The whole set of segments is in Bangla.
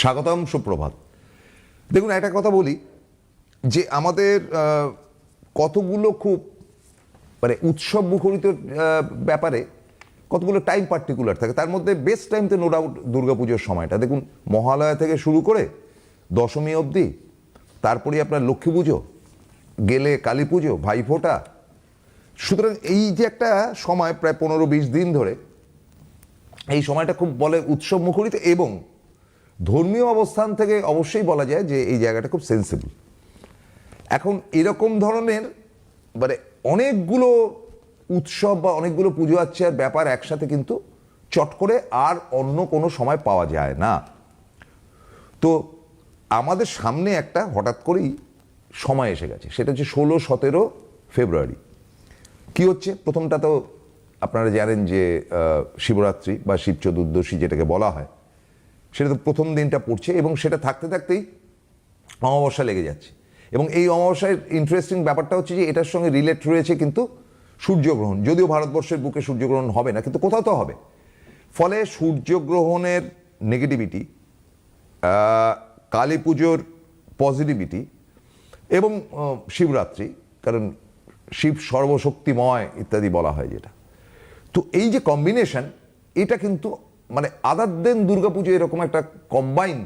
স্বাগতম, সুপ্রভাত। দেখুন, একটা কথা বলি যে আমাদের কতগুলো খুব মানে উৎসব মুখরিত ব্যাপারে কতগুলো টাইম পার্টিকুলার থাকে। তার মধ্যে বেস্ট টাইম তো নো ডাউট দুর্গাপুজোর সময়টা। দেখুন, মহালয়া থেকে শুরু করে দশমী অবধি, তারপরে আপনার লক্ষ্মী পুজো, গেলে কালী পুজো, ভাইফোঁটা। সুতরাং এই যে একটা সময়, প্রায় পনেরো বিশ দিন ধরে, এই সময়টা খুব বলে উৎসব মুখরিত এবং ধর্মীয় অবস্থান থেকে অবশ্যই বলা যায় যে এই জায়গাটা খুব সেন্সিবল এখন এরকম ধরনের মানে অনেকগুলো উৎসব বা অনেকগুলো পুজো আচ্ছার ব্যাপার একসাথে কিন্তু চট করে আর অন্য কোনো সময় পাওয়া যায় না। তো আমাদের সামনে একটা হঠাৎ করেই সময় এসে গেছে। সেটা হচ্ছে ষোলো, সতেরো ফেব্রুয়ারি। কি হচ্ছে? প্রথমটা তো আপনারা জানেন যে শিবরাত্রি বা শিব চতুর্দশী যেটাকে বলা হয়। সেটা তো প্রথম দিনটা পড়ছে এবং সেটা থাকতে থাকতেই অমাবস্যা লেগে যাচ্ছে। এবং এই অমাবস্যার ইন্টারেস্টিং ব্যাপারটা হচ্ছে যে এটার সঙ্গে রিলেট রয়েছে কিন্তু সূর্যগ্রহণ। যদিও ভারতবর্ষের বুকে সূর্যগ্রহণ হবে না, কিন্তু কোথাও তো হবে। ফলে সূর্যগ্রহণের নেগেটিভিটি কালী পুজোর পজিটিভিটি এবং শিবরাত্রি, কারণ শিব সর্বশক্তিময় ইত্যাদি বলা হয় যেটা। তো এই যে কম্বিনেশন এটা কিন্তু মানে আদার দেন দুর্গাপুজো এরকম একটা কম্বাইন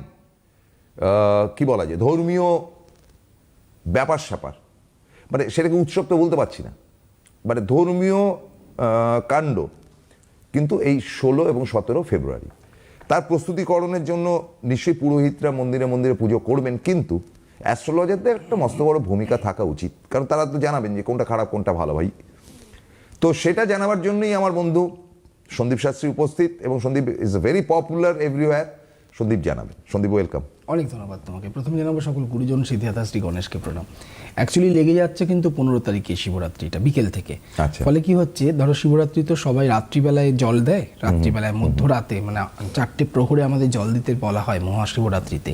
কি বলা যায়, ধর্মীয় ব্যাপার স্যাপার। মানে সেটাকে উৎসব তো বলতে পারছি না। মানে ধর্মীয় কাণ্ড কিন্তু এই ষোলো এবং সতেরো ফেব্রুয়ারি। তার প্রস্তুতিকরণের জন্য নিশ্চয়ই পুরোহিতরা মন্দিরে মন্দিরে পুজো করবেন, কিন্তু অ্যাস্ট্রোলজারদের একটা মস্ত বড় ভূমিকা থাকা উচিত। কারণ তারা তো জানাবেন যে কোনটা খারাপ, কোনটা ভালো ভাই। তো সেটা জানাবার জন্যই আমার বন্ধু সন্দীপ শাস্ত্রী উপস্থিত এবং Sandeep is very popular everywhere Sandeep জানাবেন। সন্দীপ ওয়েলকাম অনেক ধন্যবাদ তোমাকে। প্রথমে জানাব সকল গুরুজন সিদ্ধার্থা শ্রী গণেশকে প্রণাম। অ্যাকচুয়ালি লেগে যাচ্ছে কিন্তু পনেরো তারিখে শিবরাত্রিটা বিকেল থেকে। আচ্ছা। ফলে কি হচ্ছে ধরো শিবরাত্রি তো সবাই রাত্রিবেলায় জল দেয় রাত্রিবেলায় মধ্যরাতে মানে চারটে প্রহরে আমাদের জল দিতে বলা হয় মহাশিবরাত্রিতে।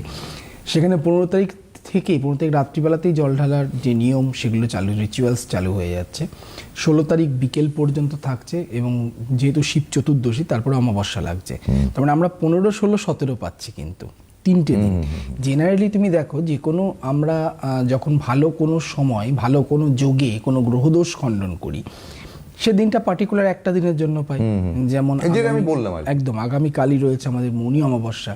সেখানে পনেরো তারিখ থেকেই পনেরো তারিখ রাত্রিবেলাতেই জল ঢালার যে নিয়ম সেগুলো চালু রিচুয়ালস চালু হয়ে যাচ্ছে। ষোলো তারিখ বিকেল পর্যন্ত থাকছে এবং যেহেতু শিব চতুর্দশী তারপরে অমাবস্যা লাগছে। তার মানে আমরা পনেরো ষোলো সতেরো পাচ্ছি কিন্তু। তিনটে দিন। জেনারেলি তুমি দেখো যে কোনো আমরা যখন ভালো কোনো সময় ভালো কোনো যোগে কোনো গ্রহদোষ খণ্ডন করি সে দিনটা পার্টিকুলার একটা দিনের জন্য পাই। যেমন আমি বললাম একদম আগামী কালই রয়েছে আমাদের মৌনী অমাবস্যা।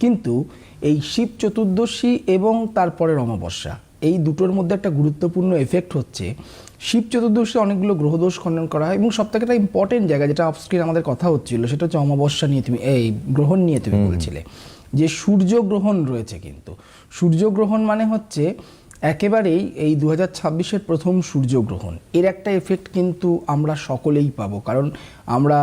কিন্তু এই শিব চতুর্দশী এবং তারপরের অমাবস্যা এই দুটোর মধ্যে একটা গুরুত্বপূর্ণ এফেক্ট হচ্ছে। শিব চতুর্দশী অনেকগুলো গ্রহদোষ খণ্ডন করা হয় এবং সব থেকে একটা ইম্পর্টেন্ট জায়গা যেটা অফস্ক্রিন আমাদের কথা হচ্ছিল সেটা হচ্ছে অমাবস্যা নিয়ে তুমি এই গ্রহণ নিয়ে তুমি বলছিলে। যে সূর্যগ্রহণ রয়েছে কিন্তু সূর্যগ্রহণ মানে হচ্ছে একেবারেই এই দু হাজার ছাব্বিশের প্রথম সূর্যগ্রহণ। এর একটা এফেক্ট কিন্তু আমরা সকলেই পাবো কারণ আমরা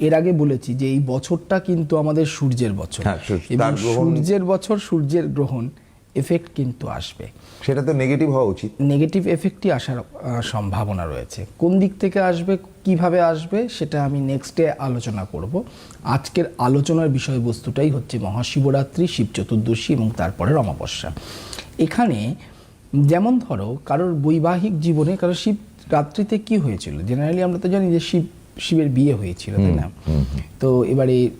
এর আগে বলেছি যে এই বছরটা কিন্তু আমাদের সূর্যের বছর। হ্যাঁ, এবং সূর্যের বছর সূর্যের গ্রহণ এফেক্ট কিন্তু আসবে। সেটা তো নেগেটিভ হওয়া উচিত। নেগেটিভ এফেক্টই আসার সম্ভাবনা রয়েছে। কোন দিক থেকে আসবে কীভাবে আসবে সেটা আমি নেক্সটে আলোচনা করব। আজকের আলোচনার বিষয়বস্তুটাই হচ্ছে মহাশিবরাত্রি শিব চতুর্দশী এবং তারপরের অমাবস্যা। এখানে যেমন ধরো কারোর বৈবাহিক জীবনে কারও শিব রাত্রিতে কি হয়েছিল? জেনারেলি আমরা তো জানি যে শিব শিবের বিয়ে হয়েছিল তাই না? তো এবারে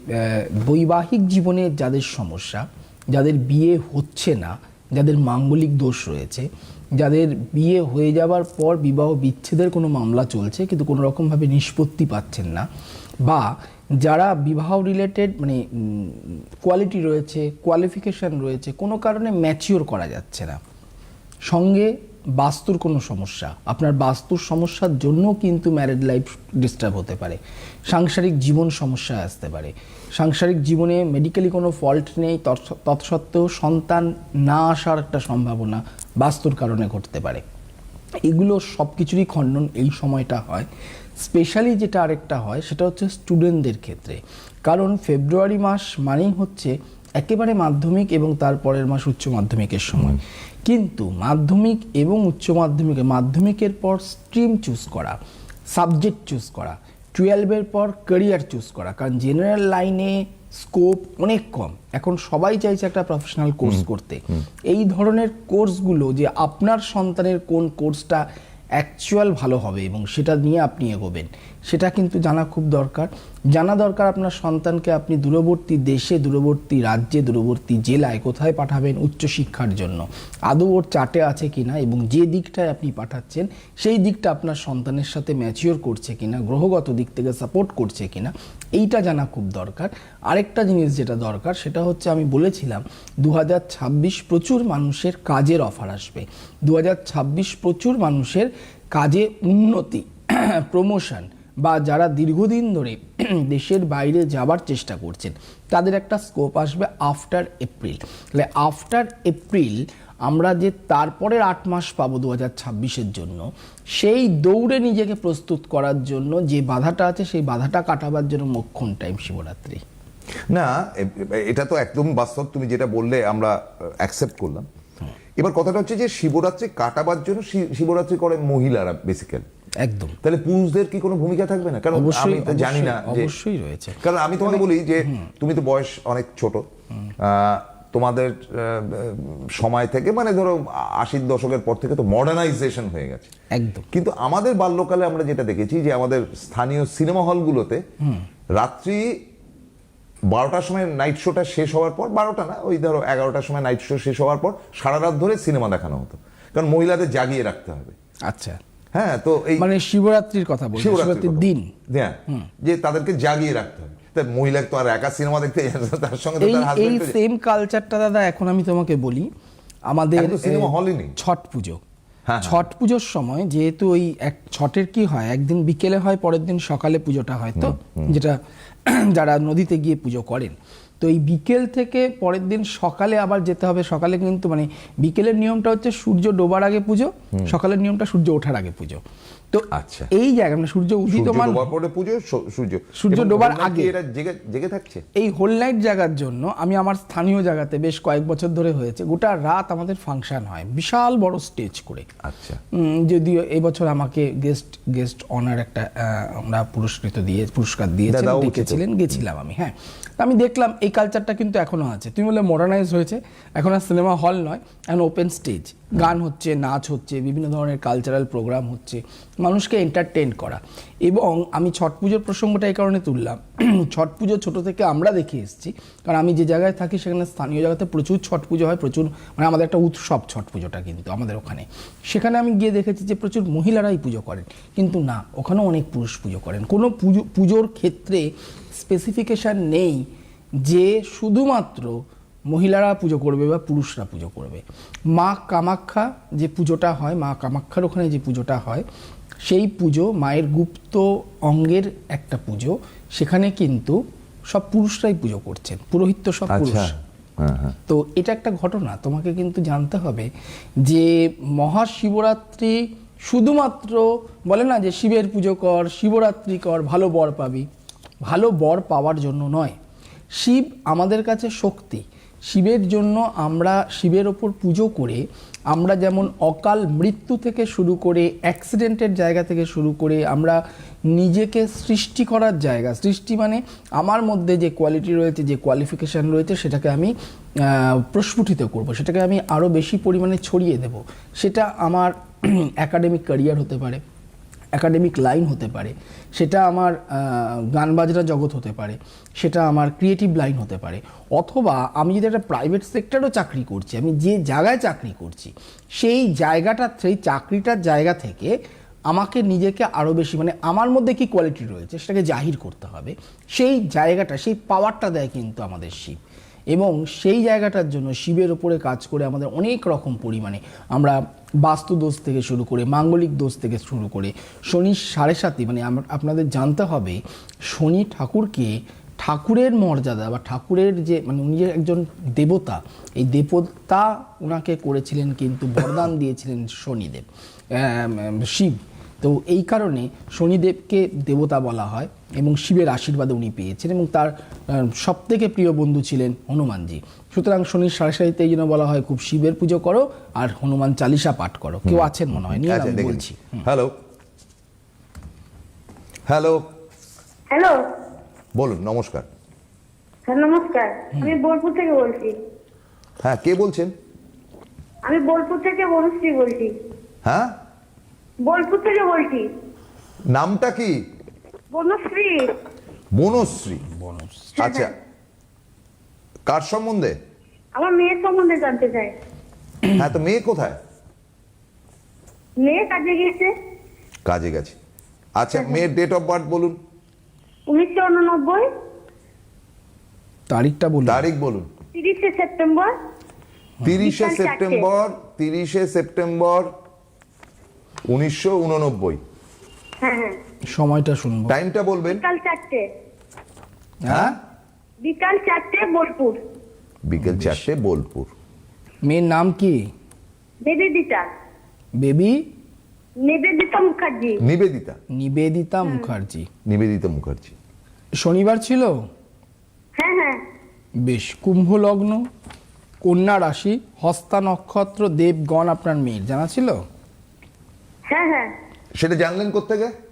বৈবাহিক জীবনে যাদের সমস্যা যাদের বিয়ে হচ্ছে না যাদের মাঙ্গলিক দোষ রয়েছে যাদের বিয়ে হয়ে যাওয়ার পর বিবাহ বিচ্ছেদের কোনো মামলা চলছে কিন্তু কোনো রকমভাবে নিষ্পত্তি পাচ্ছেন না বা যারা বিবাহ রিলেটেড মানে কোয়ালিটি রয়েছে কোয়ালিফিকেশন রয়েছে কোনো কারণে ম্যাচিওর করা যাচ্ছে না। সঙ্গে বাস্তুর কোনো সমস্যা। আপনার বাস্তুর সমস্যার জন্য কিন্তু ম্যারেড লাইফ ডিস্টার্ব হতে পারে। সাংসারিক জীবন সমস্যা আসতে পারে। সাংসারিক জীবনে মেডিকেলি কোনো ফল্ট নেই, তৎস- তৎসত্ত্বেও সন্তান না আসার একটা সম্ভাবনা বাস্তুর কারণে ঘটতে পারে। এগুলো সব কিছুরই খণ্ডন এই সময়টা হয়। স্পেশালি যেটা আরেকটা হয়, সেটা হচ্ছে স্টুডেন্টদের ক্ষেত্রে। কারণ ফেব্রুয়ারি মাস মানেই হচ্ছে একেবারে মাধ্যমিক এবং তারপরের মাস উচ্চ মাধ্যমিকের সময়। কিন্তু মাধ্যমিক এবং উচ্চ মাধ্যমিকে মাধ্যমিকের পর স্ট্রিম চুজ করা সাবজেক্ট চুজ করা টুয়েলভের পর ক্যারিয়ার চুজ করা কারণ জেনারেল লাইনে স্কোপ অনেক কম। এখন সবাই চাইছে একটা প্রফেশনাল কোর্স করতে। এই ধরনের কোর্সগুলো যে আপনার সন্তানের কোন কোর্সটা অ্যাকচুয়াল ভালো হবে এবং সেটা নিয়ে আপনি এগোবেন। সেটা কিন্তু জানা খুব দরকার। জানা দরকার আপনার সন্তানকে আপনি দূরবর্তী দেশে, দূরবর্তী রাজ্যে, দূরবর্তী জেলায় কোথায় পাঠাবেন উচ্চশিক্ষার জন্য। আদৌ ওর চাটে আছে কি না এবং যে দিকটায় আপনি পাঠাচ্ছেন, সেই দিকটা আপনার সন্তানের সাথে ম্যাচিওর করছে কিনা, গ্রহগত দিক থেকে সাপোর্ট করছে কিনা এইটা জানা খুব দরকার। আরেকটা জিনিস যেটা দরকার, সেটা হচ্ছে আমি বলেছিলাম দু হাজার ছাব্বিশ প্রচুর মানুষের কাজের অফার আসবে। দু হাজার ছাব্বিশ প্রচুর মানুষের কাজে উন্নতি প্রমোশন বা যারা দীর্ঘদিন ধরে দেশের বাইরে যাবার চেষ্টা করছেন, তাদের একটা স্কোপ আসবে আফটার এপ্রিল তাহলে আফটার এপ্রিল আমরা যে তারপরের আট মাস পাবো দু হাজার ছাব্বিশের জন্য সেই দৌড়ে নিজেকে প্রস্তুত করার জন্য যে বাধাটা আছে সেই বাধাটা কাটাবার জন্য মোক্ষণ টাইম শিবরাত্রি। না এটা তো একদম বাস্তব। তুমি যেটা বললে আমরা অ্যাকসেপ্ট করলাম। এবার কথাটা হচ্ছে যে শিবরাত্রি কাটাবার জন্য শিবরাত্রি করে মহিলারা বেসিক্যালি একদম। তাহলে পুরুষদের কি কোনো ভূমিকা থাকবে না? কারণ আমি তো জানি না অবশ্যই, রয়েছে। কারণ আমি তোমাকে বলি যে তুমি তো বয়স অনেক ছোট। আহ, তোমাদের সময় থেকে মানে ধরো আশির দশকের পর থেকে তো মডার্নাইজেশন হয়ে গেছে। একদম। কিন্তু আমাদের বাল্যকালে আমরা যেটা দেখেছি যে আমাদের স্থানীয় সিনেমা হলগুলোতে রাত্রি বারোটার সময় নাইট শোটা শেষ হওয়ার পর বারোটা না ওই ধরো এগারোটার সময় নাইট শো শেষ হওয়ার পর সারা রাত ধরে সিনেমা দেখানো হতো। কারণ মহিলাদের জাগিয়ে রাখতে হবে। আচ্ছা। হ্যাঁ তো এই মানে শিবরাত্রির কথা বলছি শিবরাত্রির দিন। হ্যাঁ যে তাদেরকে জাগিয়ে রাখতে হবে। তাই মহিলা তো আর একা সিনেমা দেখতে তার সঙ্গে তো তার এই সেম কালচারটা দাদা এখন আমি তোমাকে বলি। আমাদের তো hall-ই নেই। ছট পুজো। হ্যাঁ, ছট পুজোর সময় যেহেতু ওই এক ছটের কি হয় একদিন বিকেলে হয় পরের দিন সকালে পুজোটা হয় তো যেটা যারা নদীতে গিয়ে পুজো করেন। তো এই বিকেল থেকে পরের দিন সকালে আবার যেতে হবে। সকালে কিন্তু মানে বিকেলের নিয়মটা হচ্ছে সূর্য ডোবার আগে পুজো সকালের নিয়মটা সূর্য ওঠার আগে পুজো। তো আচ্ছা। এই জায়গা মানে সূর্য উদিতমান ডোবার পরে পুজো সূর্য। সূর্য ডোবার আগে। এরা জেগে জেগে থাকছে? এই হোল নাইট জায়গার জন্য আমি আমার স্থানীয় জায়গাতে বেশ কয়েক বছর ধরে হয়েছে। গোটা রাত আমাদের ফাংশন হয়। বিশাল বড় স্টেজ করে। আচ্ছা। যদিও এবছর আমাকে গেস্ট গেস্ট অনার একটা আমরা পুরস্কৃত দিয়ে পুরস্কার দিয়েছেন। ডেকেছিলেন গেছিলাম আমি হ্যাঁ। তা আমি দেখলাম এই কালচারটা কিন্তু এখনও আছে। তুমি বললে মডার্নাইজ হয়েছে। এখন আর সিনেমা হল নয় এখন ওপেন স্টেজ গান হচ্ছে, নাচ হচ্ছে, বিভিন্ন ধরনের কালচারাল প্রোগ্রাম হচ্ছে, মানুষকে এন্টারটেন করা। এবং আমি ছট পুজোর প্রসঙ্গটা এই কারণে তুললাম। ছট পুজো ছোটো থেকে আমরা দেখে এসেছি, কারণ আমি যে জায়গায় থাকি সেখানে স্থানীয় জায়গাতে প্রচুর ছট পুজো হয়, প্রচুর মানে আমাদের একটা উৎসব ছট পুজোটা কিন্তু আমাদের ওখানে। সেখানে আমি গিয়ে দেখেছি যে প্রচুর মহিলারাই পুজো করেন, কিন্তু না, ওখানেও অনেক পুরুষ পুজো করেন। কোনো পুজো, পুজোর ক্ষেত্রে স্পেসিফিকেশান নেই যে শুধুমাত্র মহিলারা পুজো করবে বা পুরুষরা পুজো করবে। মা কামাখ্যা যে পুজোটা হয় মা কামাখ্যার ওখানে যে পুজোটা হয় সেই পুজো মায়ের গুপ্ত অঙ্গের একটা পুজো। সেখানে কিন্তু সব পুরুষরাই পুজো করছেন পুরোহিত সব আচ্ছা পুরুষ হ্যাঁ হ্যাঁ। তো এটা একটা ঘটনা তোমাকে কিন্তু জানতে হবে যে মহাশিবরাত্রি শুধুমাত্র বলে না যে শিবের পুজো কর শিবরাত্রি কর ভালো বর পাবি। ভালো বর পাওয়ার জন্য নয়। শিব আমাদের কাছে শক্তি শিবের জন্য আমরা শিবের ওপর পুজো করে আমরা যেমন অকাল মৃত্যু থেকে শুরু করে অ্যাক্সিডেন্টের জায়গা থেকে শুরু করে আমরা নিজেকে সৃষ্টি করার জায়গা, সৃষ্টি মানে আমার মধ্যে যে কোয়ালিটি রয়েছে, যে কোয়ালিফিকেশান রয়েছে সেটাকে আমি প্রস্ফুটিত করব, সেটাকে আমি আরও বেশি পরিমাণে ছড়িয়ে দেব। সেটা আমার অ্যাকাডেমিক ক্যারিয়ার হতে পারে। একাডেমিক লাইন হতে পারে, সেটা আমার গান বাজনা জগৎ হতে পারে, সেটা আমার ক্রিয়েটিভ লাইন হতে পারে, অথবা আমি যদি একটা প্রাইভেট সেক্টরও চাকরি করছি, আমি যে জায়গায় চাকরি করছি, সেই জায়গাটা সেই চাকরিটার জায়গা থেকে আমাকে নিজেকে আরও বেশি মানে আমার মধ্যে কি কোয়ালিটি রয়েছে, সেটাকে জাহির করতে হবে, সেই জায়গাটা, সেই পাওয়ারটা দেয় কিন্তু আমাদের শিব, এবং সেই জায়গাটার জন্য শিবের ওপরে কাজ করে আমাদের অনেক রকম পরিমাণে আমরা বাস্তু দোষ থেকে শুরু করে, মাঙ্গলিক দোষ থেকে শুরু করে শনি সাড়ে সাথে মানে আপনাদের জানতে হবে, শনি ঠাকুরকে ঠাকুরের মর্যাদা বা ঠাকুরের যে মানে উনি যে একজন দেবতা, এই দেবতা ওনাকে করেছিলেন কিন্তু বরদান দিয়েছিলেন শনিদেব শিব। তো এই কারণে শনিদেবকে দেবতা বলা হয়। এবং শিবের আশীর্বাদ উনি পেয়েছেন এবং তার সব থেকে প্রিয় বন্ধু ছিলেন হনুমানজি। সুতরাং শনির সাড়ে সারিতে এই জন্য বলা হয় খুব শিবের পুজো করো আর হনুমান চালিসা পাঠ করো। কেউ আছেন মনে হয়? নিয়ে আমি বলছি। হ্যালো। হ্যালো। হ্যালো। বলুন নমস্কার। স্যার নমস্কার। আমি বোলপুর থেকে বলছি। হ্যাঁ কে বলছেন? আমি বোলপুর থেকে বনশ্রী বলছি। হ্যাঁ? বোলপুর থেকে বলছি। নামটা কি? বনশ্রী। বনশ্রী? বনস আচ্ছা কার সম্বন্ধে? আমার মেয়ের সম্বন্ধে জানতে চাই। হ্যাঁ তো মেয়ে কোথায়? মেয়ে কাজে গিয়েছে। কাজে গেছে। আচ্ছা মেয়ের ডেট অফ বার্থ বলুন। উনিশশো উননব্বই। তারিখটা বলুন। তারিখ বলুন। তিরিশে সেপ্টেম্বর। তিরিশে সেপ্টেম্বর তিরিশে সেপ্টেম্বর উনিশশো উননব্বই। হ্যাঁ হ্যাঁ। সময়টা শুনব। টাইমটা বলবেন? বিকাল চারটে। হ্যাঁ? বিকাল চারটে বোলপুর। বিকেল চারটে বোলপুর। মেয়ের নাম কি? নিবেদিতা। বেবি? নিবেদিতা মুখার্জি। নিবেদিতা। নিবেদিতা মুখার্জি। নিবেদিতা মুখার্জি। শনিবার ছিল? হ্যাঁ হ্যাঁ। বেশ কুম্ভ লগ্ন কন্যা রাশি হস্তা নক্ষত্র দেবগণ আপনার মেয়ের জানা ছিল? হ্যাঁ হ্যাঁ। সেটা জানলেন কোথেকে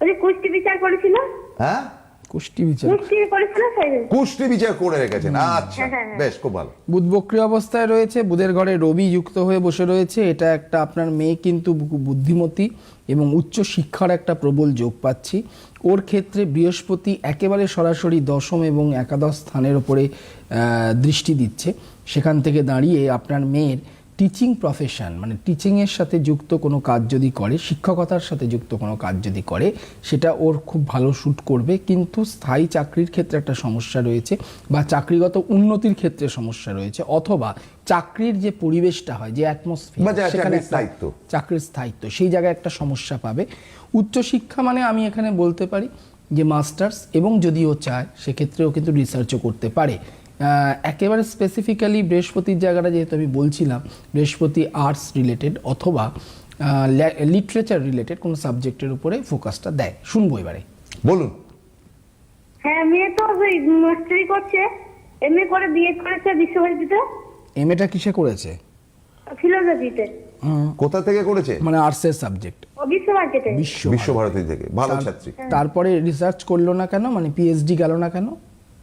ওই যে কুষ্টি বিচার করেছিল? হ্যাঁ? কুষ্টি বিচার। কুষ্টি করেছিল কুষ্টি বিচার করে রেখেছেন। আচ্ছা হ্যাঁ, হ্যাঁ। বেশ খুব ভালো। বুধ বক্রিয় অবস্থায় রয়েছে বুধের ঘরে রবি যুক্ত হয়ে বসে রয়েছে। এটা একটা আপনার মেয়ে কিন্তু বুদ্ধিমতী এবং উচ্চ শিক্ষার একটা প্রবল যোগ পাচ্ছি। ওর ক্ষেত্রে বৃহস্পতি একেবারে সরাসরি দশম এবং একাদশ স্থানের ওপরে আহ, দৃষ্টি দিচ্ছে। সেখান থেকে দাঁড়িয়ে আপনার মেয়ের টিচিং প্রফেশন মানে টিচিংয়ের সাথে যুক্ত কোনো কাজ যদি করে শিক্ষকতার সাথে যুক্ত কোনো কাজ যদি করে সেটা ওর খুব ভালো শ্যুট করবে। কিন্তু স্থায়ী চাকরির ক্ষেত্রে একটা সমস্যা রয়েছে বা চাকরিগত উন্নতির ক্ষেত্রে সমস্যা রয়েছে অথবা চাকরির যে পরিবেশটা হয় যে অ্যাটমসফিয়ার সেখানে চাকরির স্থায়িত্ব। চাকরির স্থায়িত্ব সেই জায়গায় একটা সমস্যা পাবে। উচ্চশিক্ষা মানে আমি এখানে বলতে পারি যে মাস্টার্স এবং যদি ও চায় সেক্ষেত্রেও কিন্তু রিসার্চও করতে পারে। একেবারে স্পেসিফিক্যালি বৃহস্পতির জায়গাটা যেহেতু আমি বলছিলাম বৃহস্পতি আর্টস রিলেটেড অথবা লিটারেচার রিলেটেড কোনো সাবজেক্টের উপরে ফোকাসটা দেয়। শুনব এবারে। বলুন। হ্যাঁ মেয়ে তো ওই মাস্টারি করছে। এমএ করে বিএড করেছে বিশ্বভারতীতে। এম এটা কিসে করেছে? ফিলোসফিতে কোথা থেকে করেছে? মানে আর্টসের সাবজেক্ট বিশ্বভারতী। থেকে ভালো ছাত্রী। তারপরে রিসার্চ করল না কেন? মানে পিএইচডি গেল না কেন?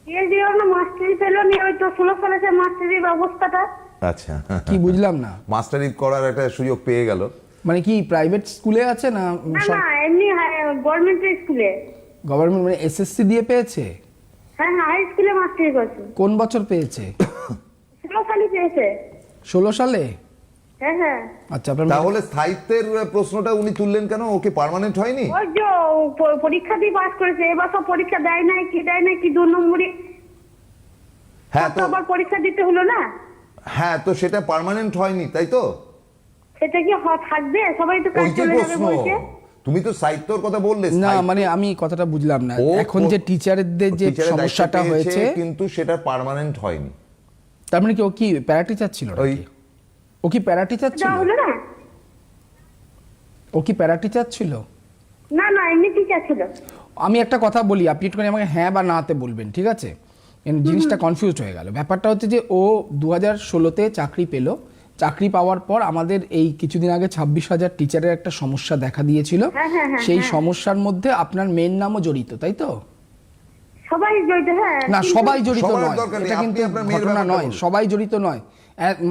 না মাস্টারি পেল ওই তো ষোলো সালে সে মাস্টারির ব্যবস্থাটা। আচ্ছা। কি বুঝলাম না। মাস্টারি করার একটা সুযোগ পেয়ে গেল। মানে কি প্রাইভেট স্কুলে আছে না না না এমনি গভর্নমেন্টের স্কুলে গভর্নমেন্ট মানে এসএসসি দিয়ে পেয়েছে? হ্যাঁ হ্যাঁ হাই স্কুলে মাস্টারি করছে। কোন বছর পেয়েছে? ষোলো সালে পেয়েছে। ষোলো সালে? আচ্ছা তাহলে স্থায়িত্বের প্রশ্নটা উনি তুললেন কেন? ওকে পার্মানেন্ট হয়নি? ওই যে পরীক্ষা দিয়ে পাস করেছে এবার সব পরীক্ষা দেয় নাই কি দেয় নাই কি দু নম্বরই হ্যাঁ তো আবার পরীক্ষা দিতে হলো না? হ্যাঁ তো সেটা পার্মানেন্ট হয়নি তাই তো? সেটা কি থাকবে? সবাই তো কাজ চলে যাবে বলছে। তুমি তো সাহিত্যর কথা বললে না মানে আমি কথাটা বুঝলাম না। এখন যে টিচারদের যে সমস্যাটা হয়েছে কিন্তু সেটা পার্মানেন্ট হয়নি। তার মানে কি ও কি প্যারা টিচার ছিল ওই নাকি? ও কি প্যারা টিচার ছিল? হলো না ও কি প্যারা টিচার ছিল? না না এমনি টিচার ছিল। আমি একটা কথা বলি আপনি একটুখানি আমাকে হ্যাঁ বা নাতে বলবেন ঠিক আছে? জিনিসটা কনফিউজড হয়ে গেল। ব্যাপারটা হচ্ছে যে ও দু হাজার ষোলোতে চাকরি পেল। চাকরি পাওয়ার পর আমাদের এই কিছুদিন আগে ছাব্বিশ হাজার টিচারের একটা সমস্যা দেখা দিয়েছিল। হ্যাঁ, হ্যাঁ, হ্যাঁ, সেই। সমস্যার মধ্যে আপনার মেয়ের নামও জড়িত তাই তো? সবাই জড়িত হ্যাঁ না সবাই জড়িত নয়। এটা কিন্তু ঘটনা নয়। সবাই জড়িত নয়।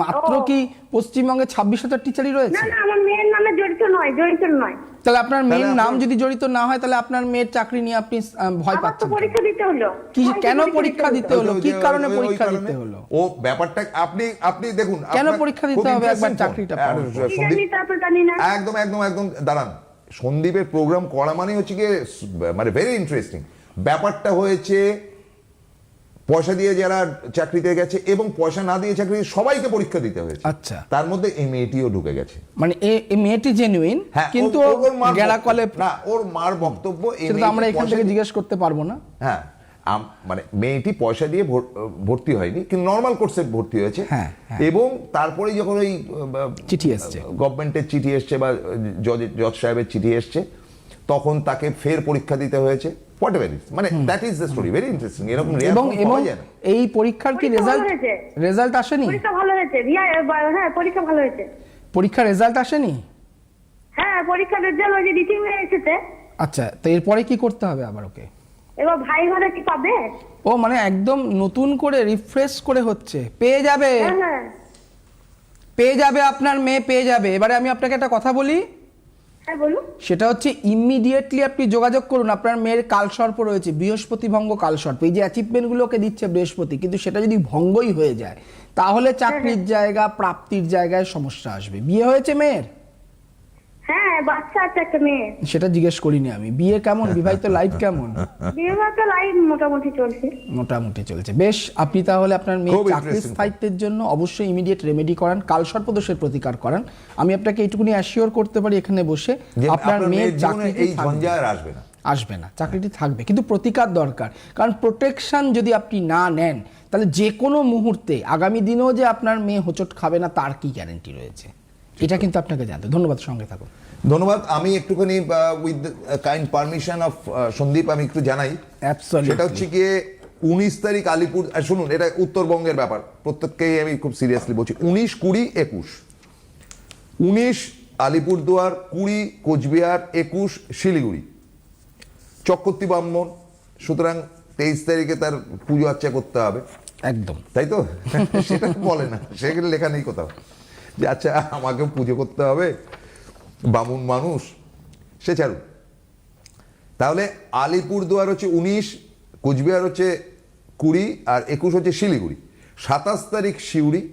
মাত্র ও। কি পশ্চিমবঙ্গে ছাব্বিশ হাজার টিচারই রয়েছে? না আমার মেয়ের নামে জড়িত নয় জড়িত নয়। তাহলে আপনার মেয়ের নাম যদি জড়িত না হয় তাহলে আপনার মেয়ের চাকরি নিয়ে আপনি ভয় পাচ্ছেন পরীক্ষা দিতে হলো। কি কেন পরীক্ষা দিতে হলো। কি কারণে পরীক্ষা দিতে হলো? ও ব্যাপারটা আপনি আপনি দেখুন কেন পরীক্ষা দিতে হবে একবার চাকরিটা? কি না। একদম একদম একদম দাঁড়ান। সন্দীপের প্রোগ্রাম করা মানে হচ্ছে গিয়ে মানে ভেরি ইন্টারেস্টিং ব্যাপারটা হয়েছে পয়সা দিয়ে যারা চাকরিতে গেছে এবং পয়সা না দিয়ে চাকরি সবাইকে পরীক্ষা দিতে হয়েছে আচ্ছা। তার মধ্যে এই মেয়েটিও ঢুকে গেছে মানে এই মেয়েটি জেনুইন হ্যাঁ কিন্তু বক্তব্য- কলে না ওর মার বক্তব্য সেটা আমরা এখান থেকে জিজ্ঞেস করতে পারব না হ্যাঁ মানে মেয়েটি পয়সা দিয়ে ভর- ভর্তি হয়নি কিন্তু নর্মাল কোর্সে ভর্তি হয়েছে হ্যাঁ। এবং তারপরে যখন ওই চিঠি এসছে। গভর্নমেন্টের চিঠি এসছে বা জজ জজ সাহেবের চিঠি এসছে তখন তাকে ফের পরীক্ষা দিতে হয়েছে। হোয়াট এভার মানে that is the story very interesting এরকম এবং এবং। এই পরীক্ষার কি রেজাল্ট রেজাল্ট আসেনি? পরীক্ষা ভালো হয়েছে। রিয়া হ্যাঁ পরীক্ষা ভালো হয়েছে। পরীক্ষার রেজাল্ট আসেনি? হ্যাঁ পরীক্ষার রেজাল্ট ওই যে রিটিং হয়ে এসেছে। আচ্ছা তো এরপরে কি করতে হবে আবার ওকে? এবার ভাই ঘরে কি পাবে? ও মানে একদম নতুন করে রিফ্রেশ করে হচ্ছে। পেয়ে যাবে। হ্যাঁ হ্যাঁ। পেয়ে যাবে আপনার মেয়ে পেয়ে যাবে। এবারে আমি আপনাকে একটা কথা বলি। সেটা হচ্ছে ইমিডিয়েটলি আপনি যোগাযোগ করুন আপনার মেয়ের কালসর্প রয়েছে বৃহস্পতি ভঙ্গ কালসর্প এই যে অ্যাচিভমেন্টগুলোকে দিচ্ছে বৃহস্পতি কিন্তু সেটা যদি ভঙ্গই হয়ে যায় তাহলে চাকরির জায়গা প্রাপ্তির জায়গায় সমস্যা আসবে। বিয়ে হয়েছে মেয়ের? হ্যাঁ বাচ্চা আছে একটা মেয়ে। সেটা জিজ্ঞেস করিনি আমি। বিয়ে কেমন? বিবাহিত লাইফ কেমন? লাইফ মোটামুটি চলছে। মোটামুটি চলছে। বেশ আপনি তাহলে আপনার খুব চাকরির স্থায়িত্বের জন্য অবশ্যই ইমিডিয়েট রেমেডি করান। কালসর্পদোষের প্রতিকার করান। আমি আপনাকে এইটুকুনি অ্যাসিওর করতে পারি এখানে বসে। আপনার মেয়ের চাকরিটি এই থাকবে। আসবে না। আসবে না। চাকরিটি থাকবে। কিন্তু প্রতিকার দরকার। কারণ প্রোটেকশন যদি আপনি না নেন তাহলে যে কোনো মুহূর্তে আগামী দিনেও যে আপনার মেয়ে হোঁচট খাবে না তার কি গ্যারেন্টি রয়েছে? এটা কিন্তু আপনাকে জানতে ধন্যবাদ সঙ্গে থাকুন। ধন্যবাদ। আমি একটুখানি with kind permission of Sandeep আমি একটু জানাই. সেটা হচ্ছে গিয়ে উনিশ তারিখ আলিপুর শুনুন এটা উত্তরবঙ্গের ব্যাপার। প্রত্যেককেই আমি খুব সিরিয়াসলি বলছি। উনিশ কুড়ি একুশ। উনিশ আলিপুরদুয়ার কুড়ি কোচবিহার একুশ শিলিগুড়ি। চক্রবর্তী ব্রাহ্মণ সুতরাং তেইশ তারিখে তার পুজো আর্চা করতে হবে। একদম। তাই তো? সেটা বলে না সেখানে লেখা নেই কোথাও। যে আচ্ছা আমাকে পুজো করতে হবে বামুন মানুষ সে ছাড়ুন তাহলে আলিপুরদুয়ার হচ্ছে উনিশ কোচবিহার হচ্ছে কুড়ি আর একুশ হচ্ছে শিলিগুড়ি। সাতাশ তারিখ সিউড়ি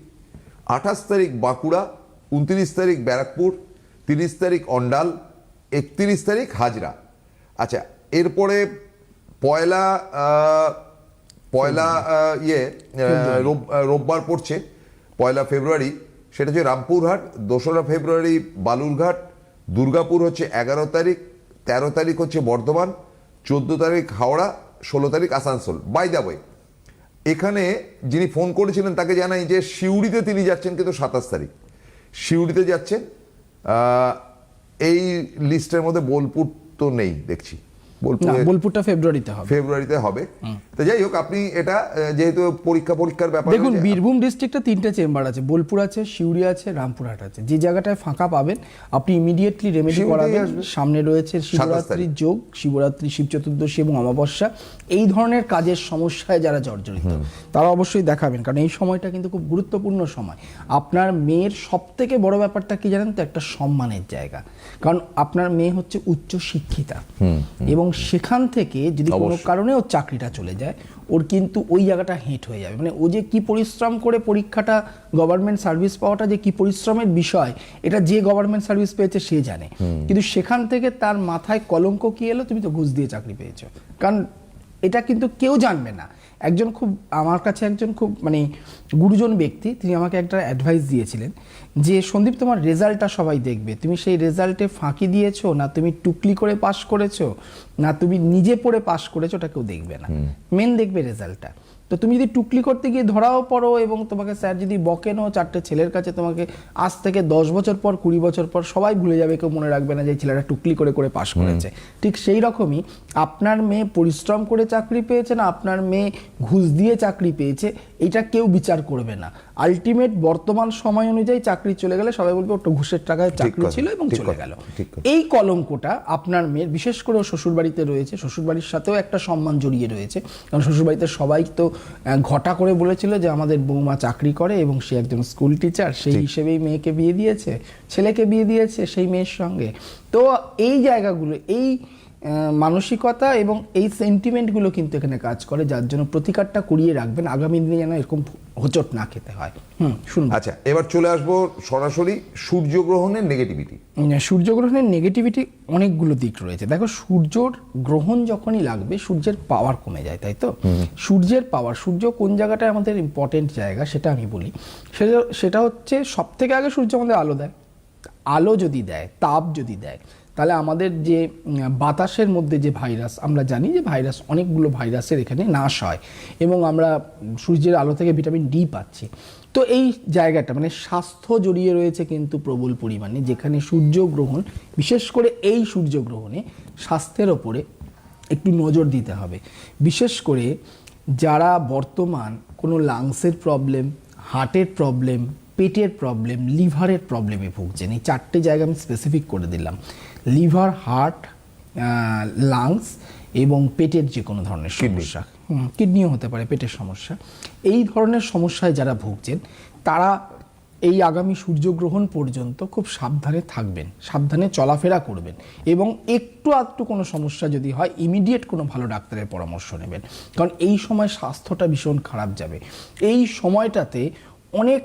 আঠাশ তারিখ বাঁকুড়া উনত্রিশ তারিখ ব্যারাকপুর তিরিশ তারিখ অন্ডাল একত্রিশ তারিখ হাজরা। আচ্ছা এরপরে পয়লা পয়লা ইয়ে রোব- রোববার পড়ছে পয়লা ফেব্রুয়ারি সেটা হচ্ছে রামপুরহাট, দোসরা ফেব্রুয়ারি বালুরঘাট, দুর্গাপুর হচ্ছে এগারো তারিখ, তেরো তারিখ হচ্ছে বর্ধমান, চোদ্দ তারিখ হাওড়া, ষোলো তারিখ আসানসোল। বাই দ্য ওয়ে এখানে যিনি ফোন করেছিলেন তাকে জানাই যে সিউড়িতে তিনি যাচ্ছেন কিন্তু সাতাশ তারিখ। সিউড়িতে যাচ্ছেন এই লিস্টের মধ্যে বোলপুর তো নেই, দেখছি। বোলপুরটা ফেব্রুয়ারিতে হবে। ফেব্রুয়ারিতে হবে। তো যাই হোক আপনি এটা যেহেতু পরীক্ষা পরীক্ষার ব্যাপার দেখুন বীরভূম ডিস্ট্রিক্টে তিনটে চেম্বার আছে বোলপুর আছে সিউড়ি আছে রামপুরহাট আছে। যে জায়গাটায় ফাঁকা পাবেন আপনি ইমিডিয়েটলি রেমেডি করাবেন। সামনে রয়েছে শিবরাত্রির যোগ শিবরাত্রি শিব চতুর্দশী এবং অমাবস্যা। এই ধরনের কাজের সমস্যায় যারা জর্জরিত তারা অবশ্যই দেখাবেন কারণ এই সময়টা কিন্তু খুব গুরুত্বপূর্ণ সময়। আপনার মেয়ের সব থেকে বড় ব্যাপারটা কি জানেন তো? একটা সম্মানের জায়গা। কারণ আপনার মেয়ে হচ্ছে উচ্চ শিক্ষিতা এবং সেখান থেকে যদি কোনো। কারণে ওর চাকরিটা চলে যায় ওর কিন্তু ওই জায়গাটা হেঁট হয়ে যাবে। মানে ও যে কি পরিশ্রম করে পরীক্ষাটা গভর্নমেন্ট সার্ভিস পাওয়াটা যে কি পরিশ্রমের বিষয় এটা যে গভর্নমেন্ট সার্ভিস পেয়েছে সে জানে। কিন্তু সেখান থেকে তার মাথায় কলঙ্ক কি এলো? তুমি তো ঘুষ দিয়ে চাকরি পেয়েছ। কারণ এটা কিন্তু কেউ জানবে না। একজন খুব আমার কাছে একজন খুব মানে গুরুজন ব্যক্তি তিনি আমাকে একটা অ্যাডভাইস দিয়েছিলেন যে সন্দীপ তোমার রেজাল্টটা সবাই দেখবে। তুমি সেই রেজাল্টে ফাঁকি দিয়েছ না তুমি টুকলি করে পাশ করেছ না তুমি নিজে পড়ে পাশ করেছ ওটা কেউ দেখবে না। মেন দেখবে রেজাল্টটা। তো তুমি যদি টুকলি করতে গিয়ে ধরাও পড়ো এবং তোমাকে স্যার যদি বকেনও চারটে ছেলের কাছে তোমাকে আজ থেকে দশ বছর পর কুড়ি বছর পর সবাই ভুলে যাবে কেউ মনে রাখবে না যে ছেলেটা টুকলি করে করে পাশ করেছে। ঠিক সেই রকমই আপনার মেয়ে পরিশ্রম করে চাকরি পেয়েছে না আপনার মেয়ে ঘুষ দিয়ে চাকরি পেয়েছে এটা কেউ বিচার করবে না। আলটিমেট বর্তমান সময় অনুযায়ী চাকরি চলে গেলে সবাই বলবে ওটা ঘুষের টাকায় চাকরি ছিল এবং চলে গেল। এই কলঙ্কটা আপনার মেয়ের বিশেষ করে শ্বশুর বাড়িতে রয়েছে শ্বশুর বাড়ির সাথেও একটা সম্মান জড়িয়ে রয়েছে। কারণ শ্বশুর বাড়িতে সবাই তো ঘটা করে বলেছিল যে আমাদের বৌমা চাকরি করে এবং সে একজন স্কুল টিচার সেই হিসেবেই মেয়েকে বিয়ে দিয়েছে ছেলেকে বিয়ে দিয়েছে সেই মেয়ের সঙ্গে। তো এই জায়গাগুলো এই মানসিকতা এবং এই সেন্টিমেন্টগুলো কিন্তু এখানে কাজ করে যার জন্য প্রতিকারটা করিয়ে রাখবেন। আগামী দিনে যেন এরকম হোচট না খেতে হয়। হুম শুনুন। আচ্ছা এবার চলে আসব সরাসরি সূর্যগ্রহণের নেগেটিভিটি সূর্যগ্রহণের নেগেটিভিটি অনেকগুলো দিক রয়েছে। দেখো সূর্যর গ্রহণ যখনই লাগবে সূর্যের পাওয়ার কমে যায় তাই তো? সূর্যের পাওয়ার সূর্য কোন জায়গাটায় আমাদের ইম্পর্টেন্ট জায়গা সেটা আমি বলি। সেটা সেটা হচ্ছে সব থেকে আগে সূর্য আমাদের আলো দেয়। আলো যদি দেয় তাপ যদি দেয় তাহলে আমাদের যে বাতাসের মধ্যে যে ভাইরাস, আমরা জানি যে ভাইরাস অনেকগুলো ভাইরাসের এখানে নাশ হয় এবং আমরা সূর্যের আলো থেকে ভিটামিন ডি পাচ্ছি। তো এই জায়গাটা মানে স্বাস্থ্য জড়িয়ে রয়েছে কিন্তু প্রবল পরিমাণে, যেখানে সূর্যগ্রহণ, বিশেষ করে এই সূর্যগ্রহণে স্বাস্থ্যের ওপরে একটু নজর দিতে হবে। বিশেষ করে যারা বর্তমান কোনো লাংসের প্রবলেম, হার্টের প্রবলেম, পেটের প্রবলেম, লিভারের প্রবলেমে ভুগছেন, এই চারটে জায়গা আমি স্পেসিফিক করে দিলাম। লিভার হার্ট লাংস এবং পেটের যে কোনো ধরনের সমস্যা। কিডনিও হতে পারে পেটের সমস্যা। এই ধরনের সমস্যায় যারা ভুগছেন তারা এই আগামী সূর্যগ্রহণ পর্যন্ত খুব সাবধানে থাকবেন সাবধানে চলাফেরা করবেন এবং একটু আধটু কোনো সমস্যা যদি হয় ইমিডিয়েট কোনো ভালো ডাক্তারের পরামর্শ নেবেন। কারণ এই সময় স্বাস্থ্যটা ভীষণ খারাপ যাবে। এই সময়টাতে অনেক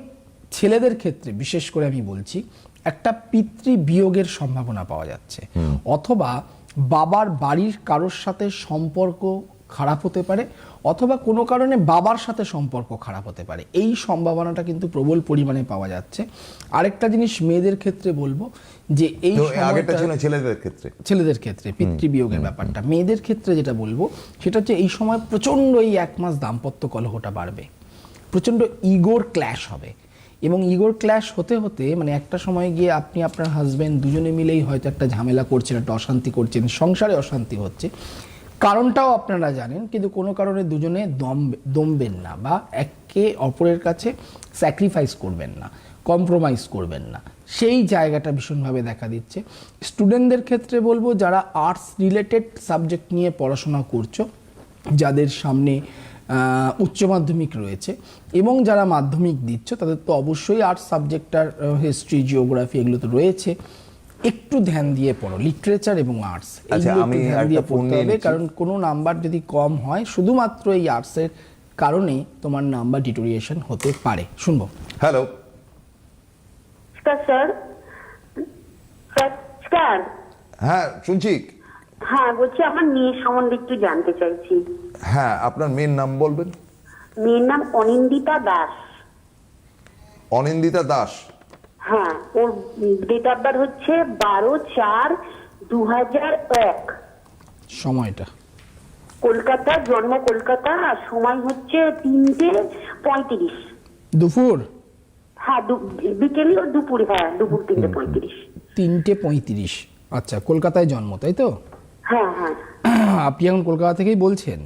ছেলেদের ক্ষেত্রে বিশেষ করে আমি বলছি একটা পিতৃ বিয়োগের সম্ভাবনা পাওয়া যাচ্ছে। অথবা বাবার বাড়ির কারোর সাথে সম্পর্ক খারাপ হতে পারে অথবা কোনো কারণে বাবার সাথে সম্পর্ক খারাপ হতে পারে। এই সম্ভাবনাটা কিন্তু প্রবল পরিমাণে পাওয়া যাচ্ছে। আরেকটা জিনিস মেয়েদের ক্ষেত্রে বলব যে এই তো আগেরটা ছিল ছেলেদের ক্ষেত্রে? ছেলেদের ক্ষেত্রে পিতৃবিয়োগের ব্যাপারটা। মেয়েদের ক্ষেত্রে যেটা বলব সেটা হচ্ছে এই সময় প্রচণ্ড এই এক মাস দাম্পত্য কলহটা বাড়বে। প্রচণ্ড ইগোর ক্ল্যাশ হবে। এবং ইগোর ক্ল্যাশ হতে হতে মানে একটা সময় গিয়ে আপনি আপনার হাজবেন্ড দুজনে মিলেই হয়তো একটা ঝামেলা করছেন, একটা অশান্তি করছেন, সংসারে অশান্তি হচ্ছে। কারণটাও আপনারা জানেন, কিন্তু কোনো কারণে দুজনে দম, দমবেন না বা একে অপরের কাছে স্যাক্রিফাইস করবেন না কম্প্রোমাইজ করবেন না। সেই জায়গাটা ভীষণভাবে দেখা দিচ্ছে। স্টুডেন্টদের ক্ষেত্রে বলব, যারা আর্টস রিলেটেড সাবজেক্ট নিয়ে পড়াশোনা করছ, যাদের সামনে উচ্চ মাধ্যমিক রয়েছে। এবং যারা মাধ্যমিক দিচ্ছ তাদের তো অবশ্যই আর্টস সাবজেক্টটার হিস্ট্রি জিওগ্রাফি এগুলো তো রয়েছে। একটু ধ্যান দিয়ে পড়ো লিটারেচার এবং আর্টস আচ্ছা, আমি ধ্যান দিয়ে পড়তে হবে কারণ কোনো নাম্বার যদি কম হয় শুধুমাত্র এই আর্টসের কারণেই তোমার নাম্বার ডিটোরিয়েশন হতে পারে। শুনব। হ্যালো স্যার স্যার হ্যাঁ শুনছি। হ্যাঁ বলছি আমার মেয়ের সম্বন্ধে একটু জানতে চাইছি। হ্যাঁ আপনার মেয়ের নাম বলবেন? মেয়ের নাম অনিন্দিতা দাস। অনিন্দিতা দাস? হ্যাঁ ওর ডেট অফ বার্থ হচ্ছে বারো চার দু হাজার এক। সময়টা। কলকাতা জন্ম কলকাতা আর সময় হচ্ছে তিনটে পঁয়ত্রিশ। দুপুর? হ্যাঁ বিকেলে ও দুপুর হ্যাঁ দুপুর তিনটে পঁয়ত্রিশ। তিনটে পঁয়ত্রিশ। আচ্ছা কলকাতায় জন্ম তাই তো? হ্যাঁ হ্যাঁ। আপনি এখন কলকাতা থেকেই বলছেন?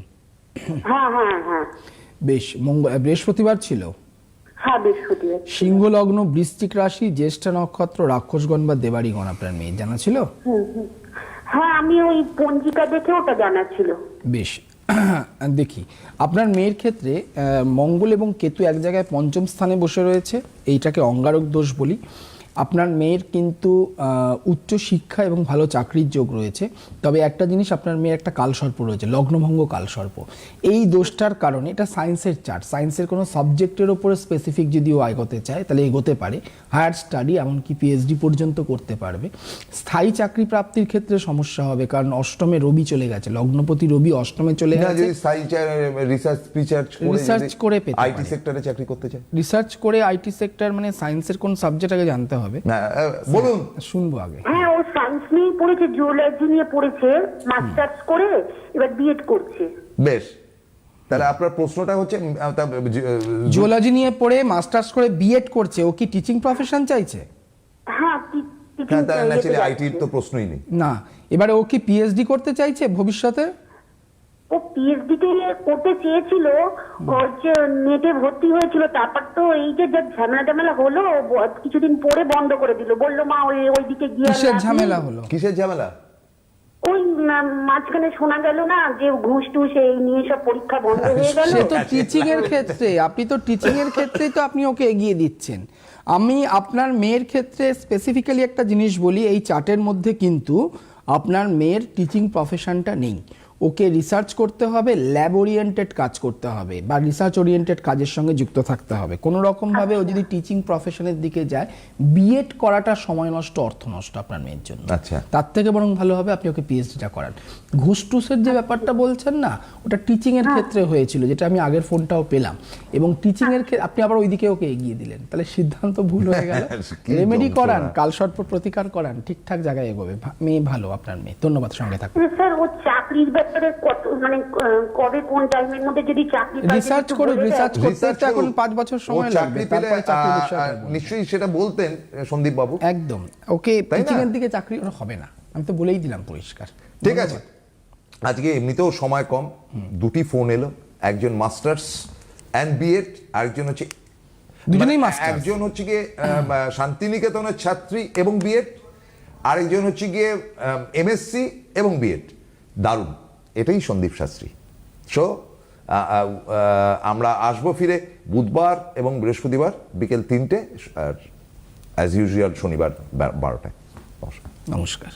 হ্যাঁ হ্যাঁ হ্যাঁ। বেশ মঙ্গল বৃহস্পতিবার ছিল। হ্যাঁ বৃহস্পতিবার সিংহ লগ্ন বৃশ্চিক রাশি জ্যেষ্ঠ নক্ষত্র রাক্ষসগণ বা দেবাড়িগণ আপনার মেয়ে জানা ছিল? হ্যাঁ আমি ওই পঞ্জিকা দেখে ওটা জানা ছিল। বেশ। দেখি আপনার মেয়ের ক্ষেত্রে মঙ্গল এবং কেতু এক জায়গায় পঞ্চম স্থানে বসে রয়েছে এইটাকে অঙ্গারক দোষ বলি। আপনার মেয়ের কিন্তু উচ্চ শিক্ষা এবং ভালো চাকরির যোগ রয়েছে। তবে একটা জিনিস আপনার মেয়ের একটা কালসর্প রয়েছে লগ্নভঙ্গ কালসর্প। এই দোষটার কারণে এটা সায়েন্সের চার্ট। সায়েন্সের কোনো সাবজেক্টের ওপরে স্পেসিফিক যদিও এগোতে চায় তাহলে এগোতে পারে। হায়ার স্টাডি এমনকি পিএইচডি পর্যন্ত করতে পারবে। স্থায়ী চাকরি প্রাপ্তির ক্ষেত্রে সমস্যা হবে কারণ অষ্টমে রবি চলে গেছে। লগ্নপতি রবি অষ্টমে চলে গেছে। যদি রিসার্চ রিসার্চ করে পেতে আইটি সেক্টরে চাকরি করতে চায়। রিসার্চ করে আইটি সেক্টর মানে সায়েন্সের কোন সাবজেক্ট আগে জানতে হবে না আহ, বলুন। শুনব আগে। হ্যাঁ ও সায়েন্স নিয়ে পড়েছে জিওলজি নিয়ে পড়েছে মাস্টার্স করে এবার বিএড করছে। বেশ। তাহলে আপনার প্রশ্নটা হচ্ছে জিওলজি নিয়ে পড়ে মাস্টার্স করে বিএড করছে ও কি টিচিং প্রফেশন চাইছে? হ্যাঁ টি- হ্যাঁ তাহলে ন্যাচারালি আইটির তো প্রশ্নই নেই। না এবারে ও কি পিএইচডি করতে চাইছে ভবিষ্যতে? ও পিএইচডি তে করতে চেয়েছিল ওর যে নেটে ভর্তি হয়েছিল তারপর তো এই যে যা ঝামেলা ঝামেলা হলো কিছুদিন পরে বন্ধ করে দিল। বলল মা ওই ওইদিকে গিয়ে আর কিসের ঝামেলা হলো? কিসের ঝামেলা? ওই মাঝখানে শোনা গেল না যে ঘুষ টুস এই নিয়ে সব পরীক্ষা বন্ধ হয়ে গেল। সে তো টিচিং এর ক্ষেত্রে আপনি তো টিচিং এর ক্ষেত্রেই তো আপনি ওকে এগিয়ে দিচ্ছেন। আমি আপনার মেয়ের ক্ষেত্রে স্পেসিফিক্যালি একটা জিনিস বলি এই চার্টের মধ্যে কিন্তু আপনার মেয়ের টিচিং প্রফেশনটা নেই। ওকে রিসার্চ করতে হবে ল্যাব ওরিয়েন্টেড কাজ করতে হবে বা রিসার্চ ওরিয়েন্টেড কাজের সঙ্গে যুক্ত থাকতে হবে। কোনো রকমভাবে ও যদি টিচিং প্রফেশনের দিকে যায় বিএড করাটা সময় নষ্ট অর্থ নষ্ট আপনার মেয়ের জন্য। আচ্ছা। তার থেকে বরং ভালো হবে আপনি ওকে পিএইচডিটা করান। ঘুষ টুসের যে ব্যাপারটা বলছেন না ওটা টিচিং এর ক্ষেত্রে হয়েছিল যেটা আমি আগের ফোনটাও পেলাম। এবং টিচিং এর ক্ষেত্রে আপনি আবার ওইদিকে ওকে এগিয়ে দিলেন। তাহলে সিদ্ধান্ত ভুল হয়ে গেল। রেমেডি। করান কালসর্প প্রতিকার করান ঠিকঠাক জায়গায় এগোবে। মেয়ে ভালো আপনার মেয়ে। ধন্যবাদ সঙ্গে থাকুন। স্যার ও চাকরির ব্যাপারে কত মানে কবে কোন টাইমের মধ্যে যদি চাকরি রিসার্চ দেন। রিসার্চ করতে তো এখন করুক। পাঁচ বছর সময় লাগবে পেলে। নিশ্চয়ই সেটা বলতেন সন্দীপ বাবু। একদম। ওকে টিচিং এর দিকে চাকরি ওর হবে না। আমি তো বলেই দিলাম পরিষ্কার। ঠিক আছে। আজকে এমনিতেও সময় কম। দুটি ফোন এলো একজন মাস্টার্স অ্যান্ড বিএড আরেকজন হচ্ছে দুজনেই মানে masters। একজন হচ্ছে গিয়ে শান্তিনিকেতনের ছাত্রী এবং বিএড আরেকজন হচ্ছে গিয়ে এমএসসি এবং বিএড দারুণ। এটাই সন্দীপ শাস্ত্রী। সো আমরা আসব ফিরে বুধবার এবং বৃহস্পতিবার বিকেল তিনটে, আর অ্যাজ ইউজুয়াল শনিবার বারোটায়। নমস্কার। নমস্কার।